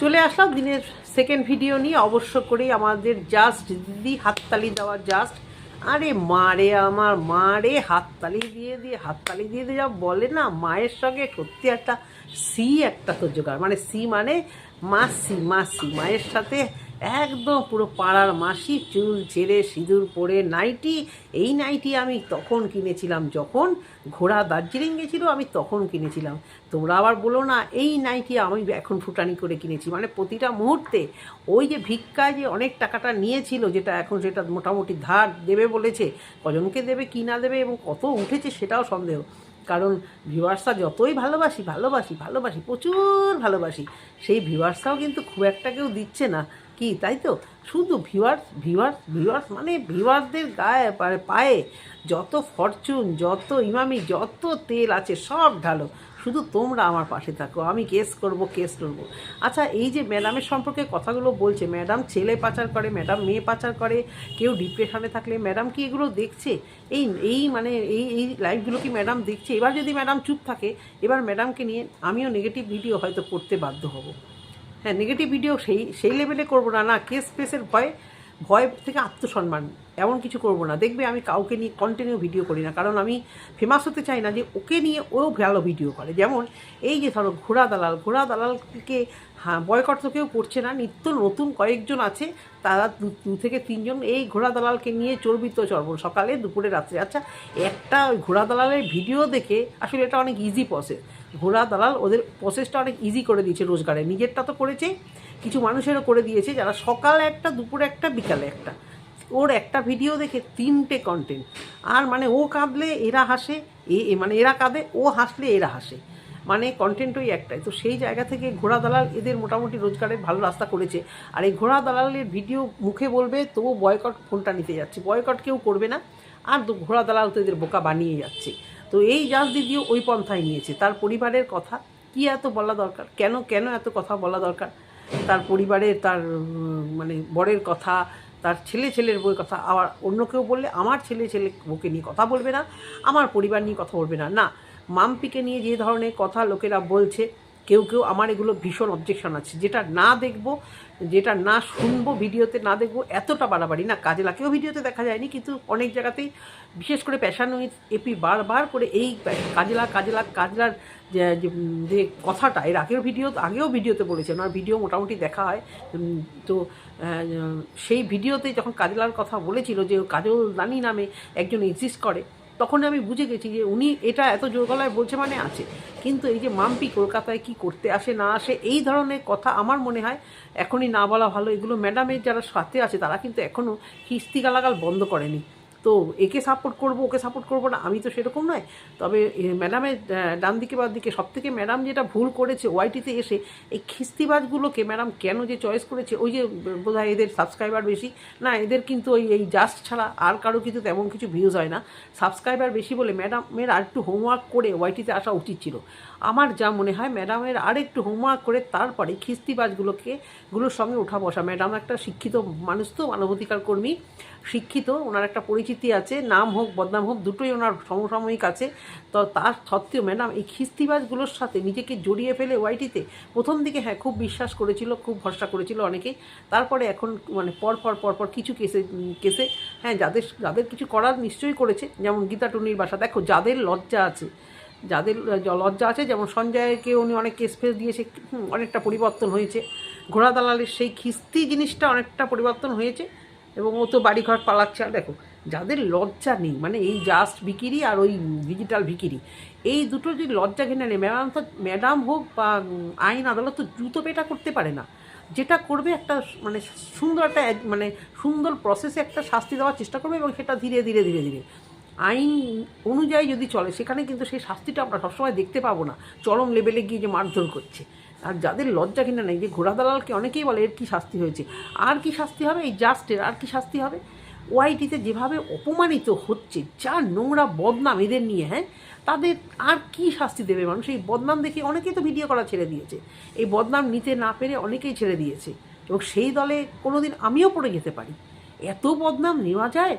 চলে আসলাম দিনের second video নিয়ে। অবশ্য করেই আমাদের জাস্ট দিদি হাততালি দেওয়া জাস্ট আরে মারে আমার মারে হাততালি দিয়ে দিয়ে, হাততালি দিয়ে দিয়ে যা বলে না, মায়ের সঙ্গে সত্যি একটা সি একটা তো জোগাড়। মানে সি মানে মাসি মাসি। মায়ের সাথে একদম পুরো পাড়ার মাসি, চুল ছেড়ে সিঁদুর পরে নাইটি। এই নাইটি আমি তখন কিনেছিলাম, যখন ঘোড়া দার্জিলিং গেছিল, আমি তখন কিনেছিলাম। তোমরা আবার বলো না, এই নাইটি আমি এখন ফুটানি করে কিনেছি। মানে প্রতিটা মুহূর্তে ওই যে ভিক্ষায় যে অনেক টাকাটা নিয়েছিল, যেটা এখন সেটা মোটামুটি ধার দেবে বলেছে, কজনকে দেবে, কি না দেবে এবং কত উঠেছে সেটাও সন্দেহ। কারণ ভিউয়ার্সরা যতই ভালোবাসি ভালোবাসি ভালোবাসি, প্রচুর ভালোবাসি, সেই ভিউয়ার্সরাও কিন্তু খুব একটা কেউ দিচ্ছে না। কি, তাই তো? শুধু ভিউয়ার্স ভিউয়ার্স ভিউয়ার্স মানে ভিউয়ার্সদের গায়ে, পায়ে যত ফরচুন যত ইমামি, যত তেল আছে, সব ঢালো। শুধু তোমরা আমার পাশে থাকো, আমি কেস করব কেস করব। আচ্ছা এই যে ম্যাডামের সম্পর্কে কথাগুলো বলছে ম্যাডাম ছেলে পাচার করে ম্যাডাম মেয়ে পাচার করে, কেউ ডিপ্রেশনে থাকলে ম্যাডাম কি এগুলো দেখছে? এই এই মানে এই এই লাইফগুলো কি ম্যাডাম দেখছে? এবার যদি ম্যাডাম চুপ থাকে, এবার ম্যাডামকে নিয়ে আমিও নেগেটিভ ভিডিও হয়তো করতে বাধ্য হব। হ্যাঁ নেগেটিভ ভিডিও সেই সেই লেভেলে করব না না কেস ফেসের ভয় ভয় থেকে আত্মসম্মান, এমন কিছু করব না। দেখবে আমি কাউকে নিয়ে কন্টিনিউ ভিডিও করি না, কারণ আমি ফেমাস হতে চাই না যে ওকে নিয়ে ও ভালো ভিডিও করে। যেমন এই যে ধরো ঘোড়া দালাল, ঘোড়া দালালকে হ্যাঁ বয়কট তো কেউ করছে না, নিত্য নতুন কয়েকজন আছে, তারা দু থেকে তিনজন এই ঘোড়া দালালকে নিয়ে চর্বিত চর্বণ। সকালে, দুপুরে, রাত্রে। আচ্ছা একটা ঘোড়া দালালের ভিডিও দেখে আসলে এটা অনেক ইজি প্রসেস ঘোড়া দালাল ওদের প্রসেসটা অনেক ইজি করে দিয়েছে রোজগারে। নিজেরটা তো করেছে, কিছু মানুষেরও করে দিয়েছে, যারা সকালে একটা, দুপুরে একটা, বিকালে একটা। ওর একটা ভিডিও দেখে তিনটে কন্টেন্ট আর মানে ও কাঁদলে, এরা হাসে, এ মানে এরা কাঁদে, ও হাসলে, এরা হাসে। মানে কন্টেন্ট ওই একটাই। তো সেই জায়গা থেকে ঘোড়া দালাল এদের মোটামুটি রোজগারের ভালো রাস্তা করেছে। আর এই ঘোড়া দালালের ভিডিও মুখে বলবে তবু বয়কট ফোনটা নিতে যাচ্ছে। বয়কট কেউ করবে না। আর ঘোড়া দালাল তো এদের বোকা বানিয়ে যাচ্ছে। তো এই জাজ দিদিও ওই পন্থায় নিয়েছে। তার পরিবারের কথা কি এত বলা দরকার? কেন কেন এত কথা বলা দরকার? তার পরিবারের, তার মানে বরের কথা, তার ছেলে ছেলের বই কথা, আবার অন্য কেউ বললে আমার ছেলে ছেলে বউকে নিয়ে কথা বলবে না, আমার পরিবার নিয়ে কথা বলবে না। না, মাম্পিকে নিয়ে যে ধরনের কথা লোকেরা বলছে কেউ কেউ আমার এগুলো ভীষণ অবজেকশন আছে। যেটা না দেখব, যেটা না শুনব ভিডিওতে, না দেখব, এতটা বাড়াবাড়ি না কাজলাকেও ভিডিওতে দেখা যায়নি, কিন্তু অনেক জায়গাতেই বিশেষ করে প্যাশান উইথ এপি বারবার করে এই কাজলা কাজলা, কাজলার যে কথাটা, এর আগেও ভিডিও, আগেও ভিডিওতে বলেছে ওনার ভিডিও মোটামুটি দেখা হয়। তো সেই ভিডিওতে যখন কাজলার কথা বলেছিল যে, কাজল দানি নামে একজন এক্সিস্ট করে তখন আমি বুঝে গেছি যে উনি এটা এত জোর গলায় বলছে মানে আছে। কিন্তু এই যে মাম্পি কলকাতায় কি করতে আসে, না আসে, এই ধরনের কথা আমার মনে হয় এখনই না বলা ভালো। এগুলো ম্যাডামের যারা সাথে আছে, তারা কিন্তু এখনও কিস্তি গালাগাল বন্ধ করেনি। তো একে সাপোর্ট করব, ওকে সাপোর্ট করব না, আমি তো সেরকম নয়। তবে ম্যাডামের ডান দিকে বা দিকে সব থেকে ম্যাডাম যেটা ভুল করেছে ওয়াইটিতে এসে, এই খিস্তিবাজগুলোকে ম্যাডাম কেন যে চয়েস করেছে, ওই যে বোধ এদের সাবস্ক্রাইবার বেশি, না, এদের কিন্তু ওই, এই জাস্ট ছাড়া আর কারও কিন্তু তেমন কিছু ভিউজ হয় না। সাবস্ক্রাইবার বেশি বলে ম্যাডামের আর একটু হোমওয়ার্ক করে ওয়াইটিতে আসা উচিত ছিল। আমার যা মনে হয়, ম্যাডামের আর একটু হোমওয়ার্ক করে তারপরে খিস্তিবাজগুলোকে গুলোর সঙ্গে ওঠা বসা। ম্যাডাম একটা শিক্ষিত মানুষ তো, মানবাধিকার কর্মী, শিক্ষিত, ওনার একটা পরিচিতি আছে, নাম হোক, বদনাম হোক, দুটোই ওনার সমসাময়িক আছে। তো তার সত্ত্বেও ম্যাডাম, এই খিস্তিবাজগুলোর সাথে নিজেকে জড়িয়ে ফেলে ওয়াইটিতে প্রথম দিকে হ্যাঁ খুব বিশ্বাস করেছিল, খুব ভরসা করেছিল অনেকেই। তারপরে এখন মানে পর পর পর পর কিছু কেসে কেসে হ্যাঁ যাদের যাদের কিছু করার নিশ্চয়ই করেছে। যেমন গীতা টুনির বাসা। দেখো, যাদের লজ্জা আছে যাদের লজ্জা আছে, যেমন সঞ্জয়কে উনি অনেক কেস ফেস দিয়েছে অনেকটা পরিবর্তন হয়েছে। ঘোড়া দালালের সেই খিস্তি জিনিসটা অনেকটা পরিবর্তন হয়েছে এবং ও তো বাড়িঘর পালাচ্ছে। আর দেখো, যাদের লজ্জা নেই মানে এই জাস্ট ভিকিরি আর ওই ডিজিটাল ভিকিরি, এই দুটো যদি লজ্জা ঘেনে নেই ম্যাডাম তো ম্যাডাম হোক বা আইন আদালত তো জুতো পেটা করতে পারে না। যেটা করবে একটা মানে সুন্দর একটা মানে সুন্দর প্রসেসে একটা শাস্তি দেওয়ার চেষ্টা করবে এবং সেটা ধীরে ধীরে ধীরে ধীরে। আইন অনুযায়ী যদি চলে, সেখানে কিন্তু সেই শাস্তিটা আমরা সবসময় দেখতে পাবো না। চরম লেভেলে গিয়ে যে মারধর করছে। আর যাদের লজ্জা কিনা নেই, যে ঘোড়া দালালকে অনেকেই বলে, এর কী শাস্তি হয়েছে? আর কি শাস্তি হবে? এই জাস্টের আর কি শাস্তি হবে? ওয়াইটিতে যেভাবে অপমানিত হচ্ছে, যা নোংরা বদনাম এদের নিয়ে হ্যাঁ? তাদের আর কি শাস্তি দেবে মানুষ? এই বদনাম দেখে অনেকেই তো ভিডিও করা ছেড়ে দিয়েছে। এই বদনাম নিতে না পেরে অনেকেই ছেড়ে দিয়েছে। এবং সেই দলে কোনোদিন আমিও পড়ে যেতে পারি। এত বদনাম নেওয়া যায়?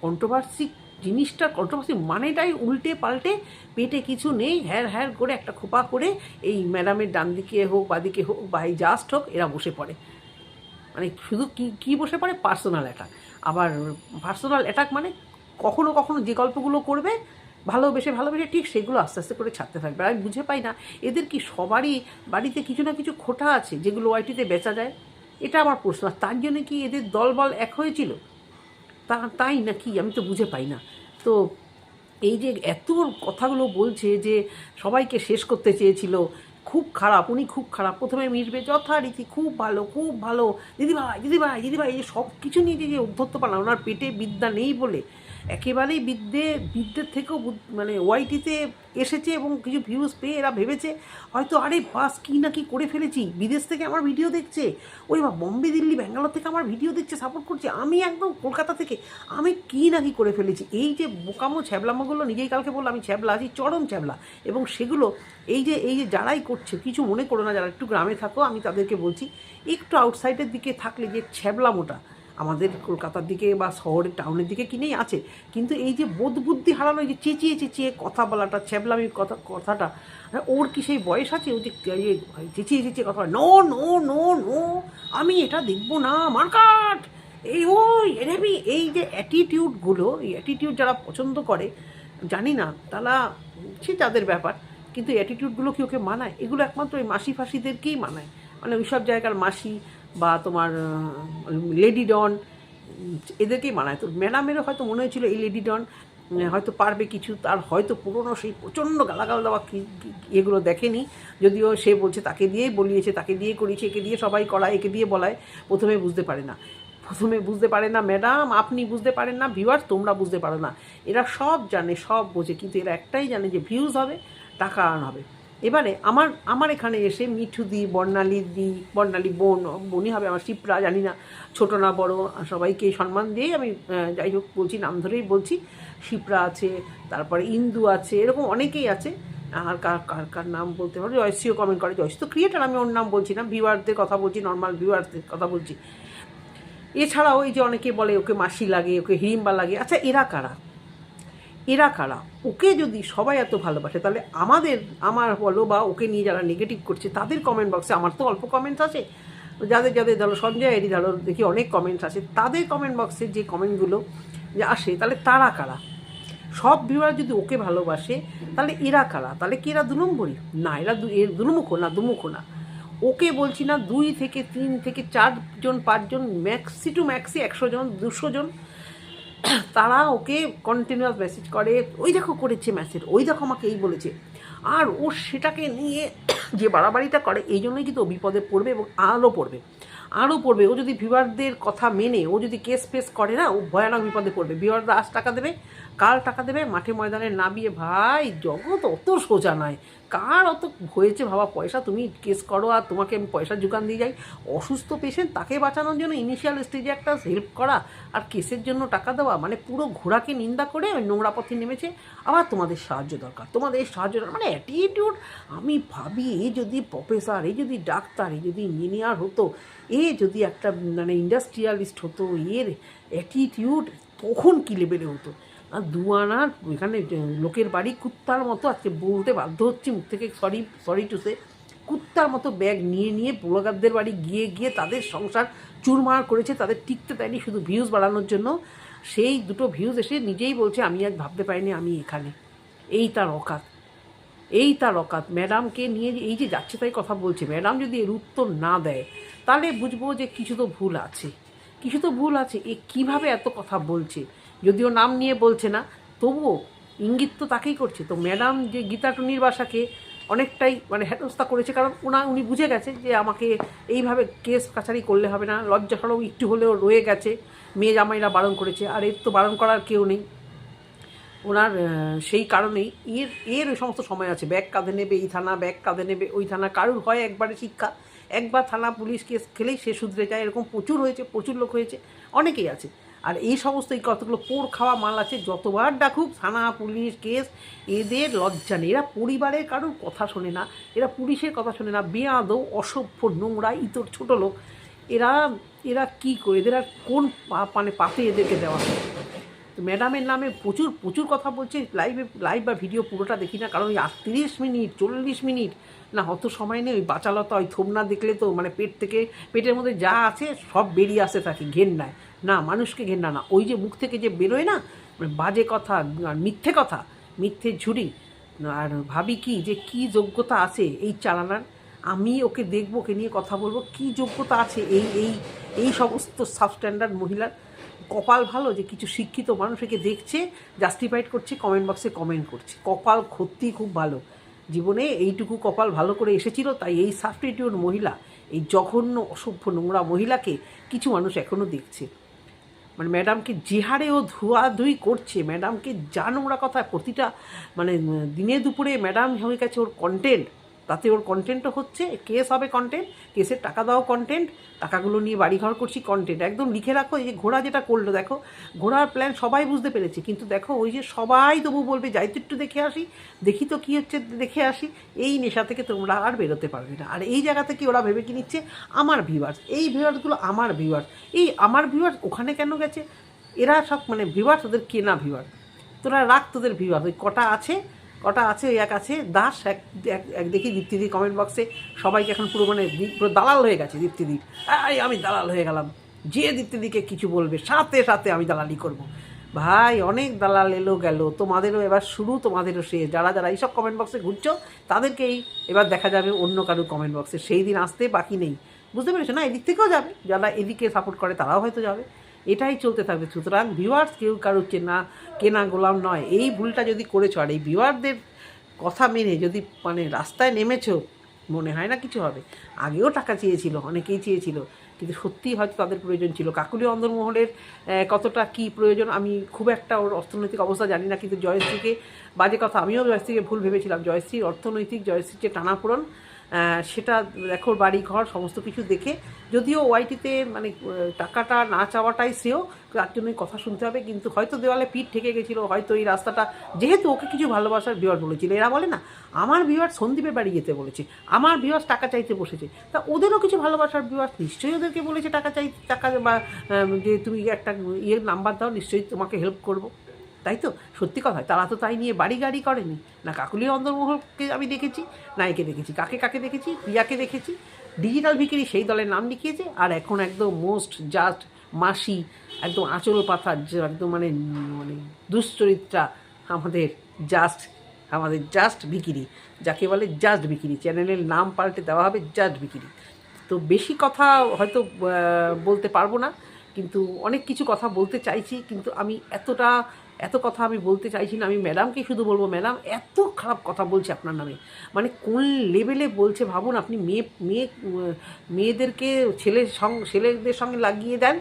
কন্ট্রোভার্সি জিনিসটা কন্ট্রোভার্সি মানেটাই উল্টে পাল্টে পেটে কিছু নেই, হ্যার হ্যার করে একটা খোপা করে এই ম্যাডামের ডান দিকে হোক বাদিকে হোক, বা এই জাস্ট হোক, এরা বসে পড়ে। মানে শুধু কি কি বসে পড়ে? পার্সোনাল অ্যাটাক আবার পার্সোনাল অ্যাটাক মানে কখনো কখনো যে গল্পগুলো করবে, ভালোবেসে ভালোবেসে ঠিক সেগুলো আস্তে আস্তে করে ছাড়তে থাকবে। আর আমি বুঝে পাই না, এদের কি সবারই বাড়িতে কিছু না কিছু খোটা আছে, যেগুলো ওয়াইটিতে বেচা যায়? এটা আমার প্রশ্ন। তার জন্য কি এদের দলবল এক হয়েছিল? তা, তাই না কি আমি তো বুঝে পাই না। তো এই যে এত কথাগুলো বলছে যে সবাইকে শেষ করতে চেয়েছিল, খুব খারাপ, উনি খুব খারাপ। প্রথমে মিশবে, যথারীতি খুব ভালো খুব ভালো। দিদিভাই দিদিভাই দিদিভাই, এই সব কিছু নিয়ে যে অভ্যর্থ পালা ওনার পেটে বিদ্যা নেই বলে একেবারেই বিদ্যে বিদ্যের থেকেও মানে ওয়াইটিতে এসেছে এবং কিছু ভিউজ পেয়ে এরা ভেবেছে, হয়তো আরে বাস কী না কি করে ফেলেছি, বিদেশ থেকে আমার ভিডিও দেখছে ওই বা বম্বে, দিল্লি, ব্যাঙ্গালোর থেকে আমার ভিডিও দেখছে সাপোর্ট করছে, আমি একদম কলকাতা থেকে, আমি কী না কি করে ফেলেছি, এই যে বোকামো ছ্যাবলামাগুলো নিজেই কালকে বলল আমি ছ্যাবলা, আছি চরম ছ্যাবলা, এবং সেগুলো, এই যে এই যে যারাই করছে, কিছু মনে করো না, যারা একটু গ্রামে থাকো, আমি তাদেরকে বলছি, একটু আউটসাইডের দিকে থাকলে যে ছ্যাবলামোটা আমাদের কলকাতার দিকে বা শহরের টাউনের দিকে কিনেই আছে। কিন্তু এই যে বোধ বুদ্ধি হারানো যে চেঁচিয়ে চেঁচিয়ে কথা বলাটা, ছ্যাবলামির কথা, কথাটা ওর কি সেই বয়স আছে? ও যে ইয়ে চেঁচিয়ে চেঁচিয়ে কথা নো নো নো নো, আমি এটা দেখব না মার্কাট এই ওই এনেবি এই যে অ্যাটিটিউডগুলো এই অ্যাটিটিউড যারা পছন্দ করে, জানি না, তারা, সে তাদের ব্যাপার। কিন্তু অ্যাটিটিউডগুলো কি ওকে মানায়? এগুলো একমাত্র ওই মাসি ফাসিদেরকেই মানায়। মানে ওইসব জায়গার মাসি বা তোমার লেডি ডন এদেরকেই মানায়। তো ম্যাডামেরও হয়তো মনে হয়েছিল এই লেডি ডন হয়তো পারবে কিছু, তার হয়তো পুরনো সেই প্রচণ্ড গালাগাল দেওয়া এগুলো দেখেনি। যদিও সে বলছে তাকে দিয়েই বলিয়েছে, তাকে দিয়ে করিয়েছে, একে দিয়ে সবাই করায়, একে দিয়ে বলায়, প্রথমে বুঝতে পারে না। প্রথমে বুঝতে পারে না ম্যাডাম আপনি বুঝতে পারেন না ভিউয়ার তোমরা বুঝতে পারো না। এরা সব জানে, সব বোঝে, কিন্তু এরা একটাই জানে যে ভিউজ হবে, টাকা আর্ন হবে। এবারে আমার আমার এখানে এসে মিঠু দি, বর্ণালী দি, বর্ণালী বোন বোনই হবে আমার শিপ্রা, জানি না, ছোট না বড়, সবাইকে সম্মান দিয়েই আমি যাই হোক বলছি, নাম ধরেই বলছি, শিপ্রা আছে, তারপরে ইন্দু আছে, এরকম অনেকেই আছে, আর কার কার কার নাম বলতে পারো, জয়শ্রীও কমেন্ট করে, জয়শ্রী তো ক্রিয়েটার আমি ওর নাম বলছি না ভিউয়ারদের কথা বলছি নর্মাল ভিউয়ারদের কথা বলছি। এছাড়াও এই যে অনেকে বলে ওকে মাসি লাগে, ওকে হিড়িম্বা লাগে আচ্ছা এরা কারা? এরা কারা? ওকে যদি সবাই এত ভালোবাসে, তাহলে আমাদের, আমার বলো বা ওকে নিয়ে যারা নেগেটিভ করছে, তাদের কমেন্ট বক্সে আমার তো অল্প কমেন্টস আছে। যাদের যাদের ধরো সঞ্জয় এরি ধরো দেখি অনেক কমেন্টস আছে, তাদের কমেন্ট বক্সে যে কমেন্টগুলো যে আসে, তাহলে তারা কারা? সব ভিউয়ার যদি ওকে ভালোবাসে, তাহলে এরা কারা? তাহলে কি এরা দু না, এরা এর দুমুখো না দুমুখো না। ওকে বলছি না, দুই থেকে তিন থেকে চারজন, পাঁচজন ম্যাক্সি টু ম্যাক্সি একশো জন, দুশো জন তারা ওকে কন্টিনিউয়াস মেসেজ করে, ওই দেখো করেছে মেসেজ ওই দেখো আমাকে এই বলেছে। আর ও সেটাকে নিয়ে যে বাড়াবাড়িটা করে, এই জন্যই কিন্তু ও বিপদে পড়বে এবং আরও পড়বে। আরও পড়বে। ও যদি ভিউয়ারদের কথা মেনে, ও যদি কেস ফেস করে না, ও ভয়ানক বিপদে পড়বে। ভিউয়াররা আজ টাকা দেবে, কাল টাকা দেবে, মাঠে ময়দানে নামিয়ে, ভাই, জগৎ অত সোজা নয়। কার অত হয়েছে ভাবা? পয়সা তুমি কেস করো আর তোমাকে আমি পয়সা যোগান দিয়ে যাই। অসুস্থ পেশেন্ট তাকে বাঁচানোর জন্য ইনিশিয়াল স্টেজে একটা হেল্প করা আর কেসের জন্য টাকা দেওয়া। মানে পুরো ঘোড়াকে নিন্দা করে ওই নোংরা পথে নেমেছে। আবার তোমাদের সাহায্য দরকার। তোমাদের সাহায্য দরকার। মানে অ্যাটিটিউড আমি ভাবি এ যদি প্রফেসর এ যদি ডাক্তার, এ যদি ইঞ্জিনিয়ার হতো, এ যদি একটা মানে ইন্ডাস্ট্রিয়ালিস্ট হতো, এর অ্যাটিটিউড তখন কী লেভেলে হতো? আর দুয়ানার এখানে লোকের বাড়ি কুত্তার মতো। আজকে বলতে বাধ্য হচ্ছি মুখ থেকে সরি সরি টু সে কুত্তার মতো ব্যাগ নিয়ে নিয়ে ব্লগারদের বাড়ি গিয়ে গিয়ে তাদের সংসার চুরমার করেছে, তাদের টিকতে দেয়নি, শুধু ভিউজ বাড়ানোর জন্য। সেই দুটো ভিউজ এসে নিজেই বলছে, আমি আজ ভাবতে পারিনি আমি এখানে। এই তার অকাত। এই তার অকাত। ম্যাডামকে নিয়ে এই যে যাচ্ছে তাই কথা বলছে। ম্যাডাম যদি এর উত্তর না দেয়, তাহলে বুঝব যে কিছু তো ভুল আছে। কিছু তো ভুল আছে। এ কীভাবে এত কথা বলছে? যদিও নাম নিয়ে বলছে না, তবুও ইঙ্গিত তো তাকেই করছে। তো ম্যাডাম যে গীতা টুনির বাসাকে অনেকটাই মানে হেনস্থা করেছে, কারণ ওনা, উনি বুঝে গেছে যে আমাকে এইভাবে কেস কাছারি করলে হবে না, লজ্জা সরম একটু হলেও রয়ে গেছে, মেয়ে জামাইরা বারণ করেছে, আর এর তো বারণ করার কেউ নেই। ওনার সেই কারণেই এর এর ওই সমস্ত সময় আছে। ব্যাগ কাঁধে নেবে, এই থানা, ব্যাগ কাঁধে নেবে, ওই থানা, কারুর হয় একবারে শিক্ষা। একবার থানা পুলিশ কেস খেলেই সে শুধরে যায়, এরকম প্রচুর হয়েছে, প্রচুর লোক হয়েছে, অনেকেই আছে। আর এই সমস্ত এই কতগুলো পোড় খাওয়া মাল আছে, যতবার ডাকুক থানা, পুলিশ, কেস, এদের লজ্জা নেই। এরা পরিবারের কারোর কথা শোনে না, এরা পুলিশের কথা শোনে না। বেয়াদৌ অসভ্য, নোংরা, ইতর ছোট লোক। এরা এরা কি করে? এদের আর কোন মানে পাপে এদেরকে দেওয়া হয়? তো ম্যাডামের নামে প্রচুর প্রচুর কথা বলছে। লাইভে, লাইভ বা ভিডিও পুরোটা দেখি না, কারণ ওই তিরিশ মিনিট, চল্লিশ মিনিট, না, অত সময় নেই। ওই বাচালতা, ওই থোমনা দেখলে তো মানে পেট থেকে, পেটের মধ্যে যা আছে সব বেরিয়ে আসে থাকে, ঘেন্নায়। না, মানুষকে ঘেন্না না। ওই যে মুখ থেকে যে বেরোয় না মানে বাজে কথা আর মিথ্যে কথা, মিথ্যে ঝুড়ি, আর ভাবি কি যে কি যোগ্যতা আছে এই চালানার? আমি ওকে দেখব, ওকে নিয়ে কথা বলব, কি যোগ্যতা আছে এই এই এই সমস্ত সাবস্ট্যান্ডার্ড মহিলার? কপাল ভালো যে কিছু শিক্ষিত মানুষ একে দেখছে জাস্টিফাইড করছে কমেন্ট বক্সে কমেন্ট করছে। কপাল ক্ষতি খুব ভালো। জীবনে এইটুকু কপাল ভালো করে এসেছিল, তাই এই সাবস্টিটিউট মহিলা, এই জঘন্য, অসভ্য নোংরা মহিলাকে কিছু মানুষ এখনও দেখছে। মানে ম্যাডামকে যেহারে ও ধুই করছে। ম্যাডামকে যা নোংরা কথা প্রতিটা মানে দিনে দুপুরে ম্যাডাম হয়ে গেছে ওর কন্টেন্ট তাতে ওর কন্টেন্টও হচ্ছে, কেস হবে কন্টেন্ট কেসের টাকা দাও কন্টেন্ট টাকাগুলো নিয়ে বাড়িঘর করছি কন্টেন্ট একদম লিখে রাখো, এই যে ঘোড়া যেটা করল, দেখো, ঘোড়ার প্ল্যান সবাই বুঝতে পেরেছে, কিন্তু দেখো, ওই যে সবাই তবু বলবে, যাই তো একটু দেখে আসি, দেখি তো কী হচ্ছে, দেখে আসি। এই নেশা থেকে তোমরা আর বেরোতে পারবে না। আর এই জায়গা থেকে ওরা ভেবে কি নিচ্ছে, আমার ভিউয়ার্স এই ভিউয়ার্সগুলো আমার ভিউয়ার্স এই আমার ভিউয়ার্স ওখানে কেন গেছে? এরা সব মানে ভিউয়ার্স ওদের কেনা ভিউয়ার তোরা রাখ তোদের ভিউয়ার ওই কটা আছে কটা আছে, এক আছে? দাস, এক, এক- দেখি দীপ্তিদি কমেন্ট বক্সে সবাইকে এখন পুরো মানে পুরো দালাল হয়ে গেছে দীপ্তিদি। এই আমি দালাল হয়ে গেলাম। যে দীপ্তিদিকে কিছু বলবে, সাথে সাথে আমি দালালি করব। ভাই, অনেক দালাল এলো গেল। তোমাদেরও এবার শুরু, তোমাদেরও শেষ। যারা যারা এইসব কমেন্ট বক্সে ঘুরছো, তাদেরকেই এবার দেখা যাবে অন্য কারও কমেন্ট বক্সে সেই দিন আসতে বাকি নেই। বুঝতে পেরেছ না? এদিক থেকেও যাবে। যারা এদিকে সাপোর্ট করে, তারাও হয়তো যাবে। এটাই চলতে থাকবে। সুতরাং ভিউয়ার্স কেউ কারও চেনা কেনা গোলাম নয়। এই ভুলটা যদি করেছ, আর এই ভিউয়ারদের কথা মেনে যদি মানে রাস্তায় নেমেছো, মনে হয় না কিছু হবে। আগেও টাকা চেয়েছিল, অনেকেই চেয়েছিল, কিন্তু সত্যিই হয়তো তাদের প্রয়োজন ছিল। কাকুলি অন্দরমহলের কতটা কি প্রয়োজন, আমি খুব একটা ওর অর্থনৈতিক অবস্থা জানি না, কিন্তু জয়শ্রীকে বাজে কথা, আমিও জয়শ্রীকে ভুল ভেবেছিলাম। জয়শ্রীর অর্থনৈতিক, জয়শ্রীর যে টানাপোড়ন সেটা দেখো, বাড়ি ঘর, সমস্ত কিছু দেখে। যদিও ওয়াইটিতে মানে টাকাটা না চাওয়াটাই শ্রেয়, তার জন্যই কথা শুনতে হবে। কিন্তু হয়তো দেওয়ালে পিঠ ঠেকে গেছিল, হয়তো এই রাস্তাটা, যেহেতু ওকে কিছু ভালোবাসার ভিওয়ার বলেছিল, এরা বলে না, আমার ভিওয়ার সন্দীপের বাড়ি যেতে বলেছে, আমার ভিওয়ার্স টাকা চাইতে বসেছে। তা ওদেরও কিছু ভালোবাসার ভিওয়ার্স নিশ্চয়ই ওদেরকে বলেছে, টাকা চাই, টাকা, বা যে তুমি একটা ইয়ের নাম্বার দাও, নিশ্চয়ই তোমাকে হেল্প করব। তাই তো সত্যি কথা, তারা তো তাই নিয়ে বাড়ি গাড়ি করেনি। না কাকুলি অন্দরমহলকে আমি দেখেছি না একে দেখেছি, কাকে কাকে দেখেছি, প্রিয়াকে দেখেছি। ডিজিটাল ভিকিরি সেই দলের নাম লিখিয়েছে, আর এখন একদম মোস্ট জাস্ট মাসি, একদম আঁচল যে একদম মানে মানে দুশ্চরিত্রা আমাদের জাস্ট আমাদের জাস্ট বিকিরি যাকে বলে জাস্ট বিকিরি চ্যানেলের নাম পাল্টে দেওয়া হবে জাস্ট বিকিরি তো বেশি কথা হয়তো বলতে পারব না, কিন্তু অনেক কিছু কথা বলতে চাইছি, কিন্তু আমি এতটা এত কথা আমি বলতে চাইছি না, আমি ম্যাডামকে শুধু বলব ম্যাডাম এত খারাপ কথা বলছে আপনার নামে। মানে কোন লেভেলে বলছে, ভাবুন আপনি মেয়ে মেয়ে, মেয়েদেরকে সঙ্গে ছেলেদের সঙ্গে লাগিয়ে দেন,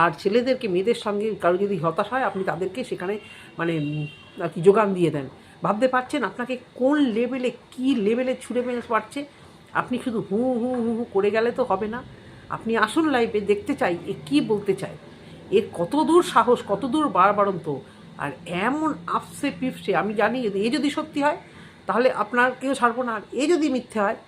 আর ছেলেদেরকে, মেয়েদের সঙ্গে কারও যদি হতাশ হয়, আপনি তাদেরকে সেখানে মানে আর কি যোগান দিয়ে দেন। ভাবতে পারছেন আপনাকে কোন লেভেলে কি লেভেলে ছুঁড়ে মেরে পারছে আপনি শুধু হু হু হু হু করে গেলে তো হবে না। আপনি আসুন লাইভে দেখতে চাই, এ কী বলতে চায়? এর কত দূর সাহস কত দূর বাড়বাড়ন্ত আর এমন আপসে পিপসে, আমি জানি এ যদি সত্যি হয়, তাহলে আপনার কেউ ছাড়বো না। আর এ যদি মিথ্যে হয়,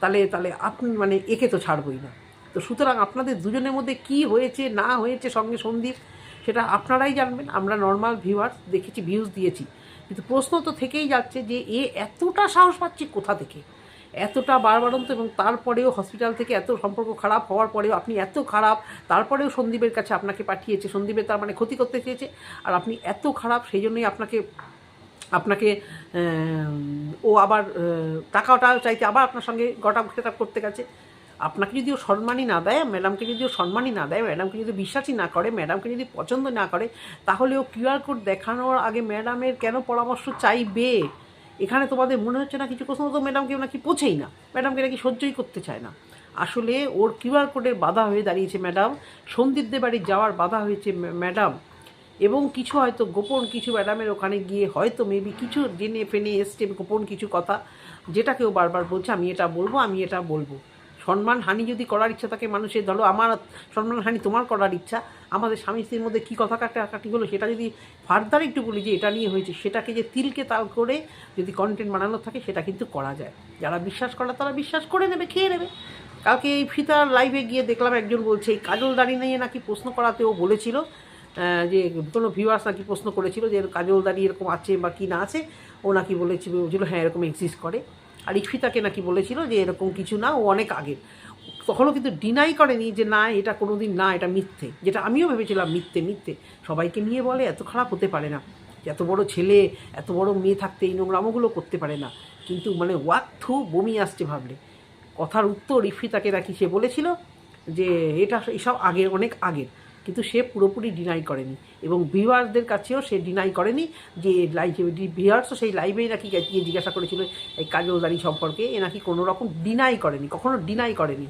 তাহলে তাহলে আপনি মানে একে তো ছাড়বই না। তো সুতরাং আপনাদের দুজনের মধ্যে কি হয়েছে, না হয়েছে, সঙ্গে সন্দীপ সেটা আপনারাই জানবেন। আমরা নর্মাল ভিউয়ার্স দেখেছি ভিউজ দিয়েছি। কিন্তু প্রশ্ন তো থেকেই যাচ্ছে যে এ এতটা সাহস পাচ্ছে কোথা থেকে? এতটা বারবারন্ত এবং তারপরেও হসপিটাল থেকে এত সম্পর্ক খারাপ হওয়ার পরেও আপনি এত খারাপ, তারপরেও সন্দীপের কাছে আপনাকে পাঠিয়েছে। সন্দীপের তার মানে ক্ষতি করতে চেয়েছে। আর আপনি এত খারাপ সেই জন্যই আপনাকে আপনাকে ও আবার টাকাটা চাইতে আবার আপনার সঙ্গে গটা খেতাব করতে গেছে। আপনাকে যদি ও সম্মানই না দেয় ম্যাডামকে যদি ও সম্মানই না দেয় ম্যাডামকে যদি বিশ্বাসই না করে ম্যাডামকে যদি পছন্দ না করে, তাহলে ও কিউআর কোড দেখানোর আগে ম্যাডামের কেন পরামর্শ চাইবে? এখানে তোমাদের মনে হচ্ছে না কিছু প্রশ্ন, তো ম্যাডামকে নাকি পোছেই না। ম্যাডামকে নাকি সহ্যই করতে চায় না। আসলে ওর কিউআর কোডের বাধা হয়ে দাঁড়িয়েছে ম্যাডাম সন্দীপদের বাড়ি যাওয়ার বাধা হয়েছে ম্যাডাম এবং কিছু হয়তো গোপন কিছু ম্যাডামের ওখানে গিয়ে হয়তো মেবি কিছু জেনে ফেনে এসছে গোপন কিছু কথা যেটা কেউ বারবার বলছে, আমি এটা বলব, আমি এটা বলব। সম্মান হানি যদি করার ইচ্ছা থাকে মানুষের, ধরো আমার সম্মান হানি তোমার করার ইচ্ছা, আমাদের স্বামী স্ত্রীর মধ্যে কী কথা কাটাকাটি হলো সেটা যদি ফার্দার একটু বলি যে এটা নিয়ে হয়েছে, সেটাকে যে তিলকে তাল করে যদি কন্টেন্ট বানানো থাকে সেটা কিন্তু করা যায়। যারা বিশ্বাস করে তারা বিশ্বাস করে নেবে, খেয়ে নেবে। কালকে এই ফিতার লাইভে গিয়ে দেখলাম একজন বলছে, এই কাজল দাড়ি নিয়ে নাকি প্রশ্ন করাতেও বলেছিল যে কোনো ভিউয়ার্স নাকি প্রশ্ন করেছিল যে কাজলদারি এরকম আছে বা কি না আছে, ও নাকি বলেছিল, বলছিল হ্যাঁ এরকম এক্সিস্ট করে। আর ইফিতাকে নাকি বলেছিল যে এরকম কিছু না, ও অনেক আগের তখনও কিন্তু ডিনাই করেনি যে না, এটা কোনো দিন না, এটা মিথ্যে। যেটা আমিও ভেবেছিলাম, মিথ্যে মিথ্যে। সবাইকে নিয়ে বলে, এত খারাপ হতে পারে না। এত বড় ছেলে, এত বড় মেয়ে থাকতে এই নোংরামোগুলো করতে পারে না। কিন্তু মানে ওয়াক থু বমি আসছে ভাবলে। কথার উত্তর ইফিতাকে নাকি সে বলেছিল যে, এটা এসব আগে, অনেক আগের। কিন্তু সে পুরোপুরি ডিনাই করেনি এবং ভিউয়ার্সদের কাছেও সে ডিনাই করেনি যে লাইভ ভিউয়ার্সও সেই লাইভেই নাকি গিয়ে জিজ্ঞাসা করেছিল এই কাজলদারি সম্পর্কে, এ নাকি কোনো রকম ডিনাই করেনি, কখনো ডিনাই করেনি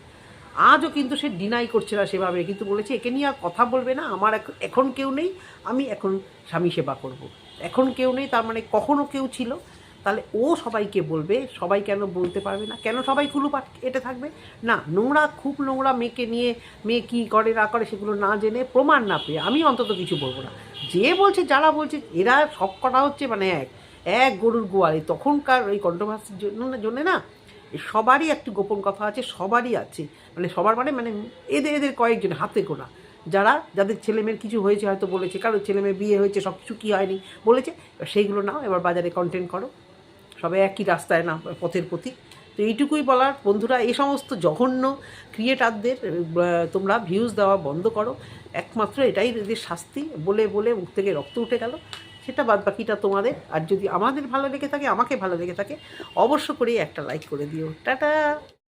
আজও কিন্তু সে ডিনাই করছে না সেভাবে, কিন্তু বলেছে, একে নিয়ে আর কথা বলবে না, আমার এখ- এখন কেউ নেই, আমি এখন স্বামী সেবা করব। এখন কেউ নেই, তার মানে কখনো কেউ ছিল তাহলে ও সবাইকে বলবে, সবাই কেন বলতে পারবে না? কেন সবাই কুলু এটে থাকবে? না, নোংরা, খুব নোংরা মেয়েকে নিয়ে, মেয়ে কী করে, না করে সেগুলো না জেনে প্রমাণ না পেয়ে আমি অন্তত কিছু বলব না। যে বলছে, যারা বলছে, এরা সব কটা হচ্ছে মানে এক এক গরুর গোয়ালে। তখনকার ওই কন্ট্রোভার্সির জন্য না, জন্যে না, সবারই একটু গোপন কথা আছে, সবারই আছে। মানে সবার মানে মানে এদের এদের কয়েকজন হাতে গোনা। যারা, যাদের ছেলেমেয়ের কিছু হয়েছে হয়তো বলেছে কারও ছেলে মেয়ে বিয়ে হয়েছে সব কিছু কী হয়নি বলেছে সেইগুলো নাও, এবার বাজারে কন্টেন্ট করো। সবাই একই রাস্তায় না, পথের প্রতি তো এইটুকুই বলার। বন্ধুরা, এই সমস্ত জঘন্য ক্রিয়েটারদের তোমরা ভিউজ দেওয়া বন্ধ করো। একমাত্র এটাই এদের শাস্তি। বলে বলে মুখ থেকে রক্ত উঠে গেল। সেটা বাদ বাকিটা তোমাদের। আর যদি আমাদের ভালো লেগে থাকে, আমাকে ভালো লেগে থাকে, অবশ্য করে একটা লাইক করে দিও। টাটা!